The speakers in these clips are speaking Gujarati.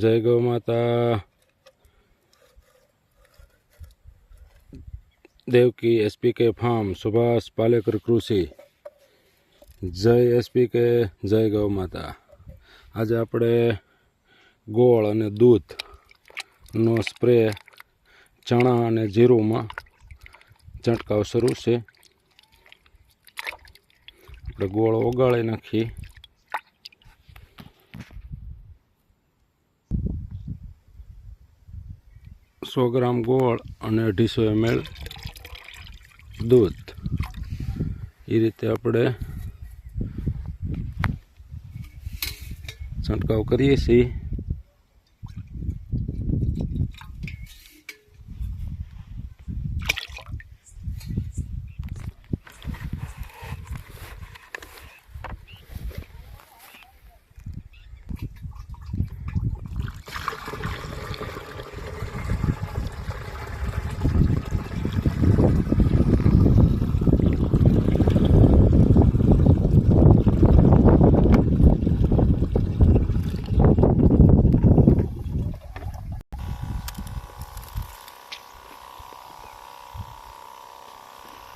જય ગૌ માતા. દેવકી એસપીકે ફાર્મ, સુભાષ પાલેકર કૃષિ. જય એસપીકે, જય ગૌ માતા. આજે આપણે ગોળ અને દૂધનો સ્પ્રે ચણા અને જીરુંમાં છંટકાવ શરૂ છે. આપણે ગોળ ઓગાળી નાખી સો ગ્રામ ગોળ અને અઢીસો એમએલ દૂધ. એ રીતે આપણે છંટકાવ કરીએ છીએ.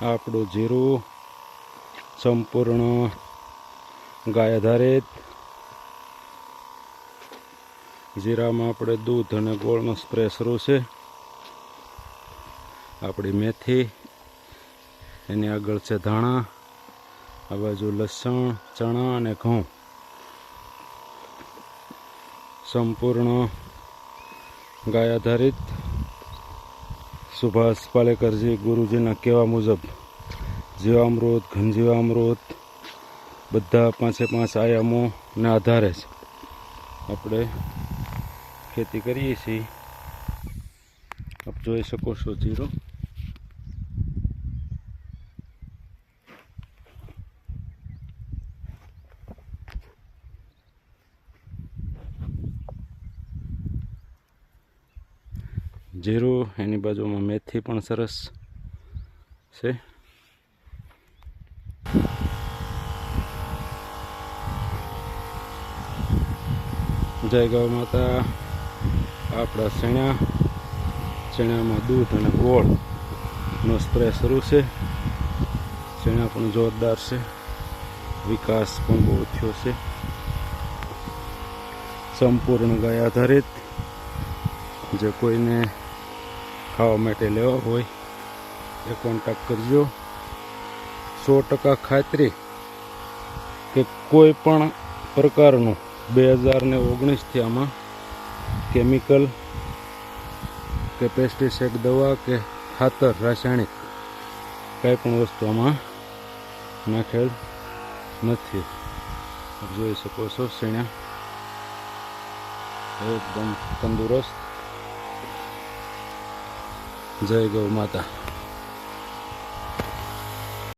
આપણું જીરું સંપૂર્ણ ગાય આધારિત. જીરામાં આપણે દૂધ અને ગોળનો સ્પ્રે શરૂ છે. આપણી મેથી, એની આગળ છે ધાણા, આ બાજુ લસણ, ચણા અને ઘઉં. સંપૂર્ણ ગાય આધારિત સુભાષ પાલેકરજી ગુરુજીના કહેવા મુજબ, જીવામૃત, ઘનજીવામૃત, બધા પાંચે પાંચ આયામોના આધારે જ આપણે ખેતી કરીએ છીએ. આપ જોઈ શકો છો જીરો. જીરું, એની બાજુમાં મેથી પણ સરસ છે. જય ગૌ માતા. આપણા ચણા, ચણામાં દૂધ અને ગોળનો સ્પ્રે શરૂ છે. ચણા પણ જોરદાર છે. વિકાસ પણ બહુ થયો છે. સંપૂર્ણ ગાય આધારિત. જે કોઈને ખાવા માટે લેવા હોય, એ કોન્ટેક્ટ કરજો. સો ટકા ખાતરી કે કોઈ પણ પ્રકારનું બે હજાર ને ઓગણીસથી આમાં કેમિકલ કે પેસ્ટિસાઇડ દવા કે ખાતર, રાસાયણિક કંઈ પણ વસ્તુ આમાં નાખેલ નથી. જોઈ શકો છો શેણા એકદમ તંદુરસ્ત જય ગૌ માતા.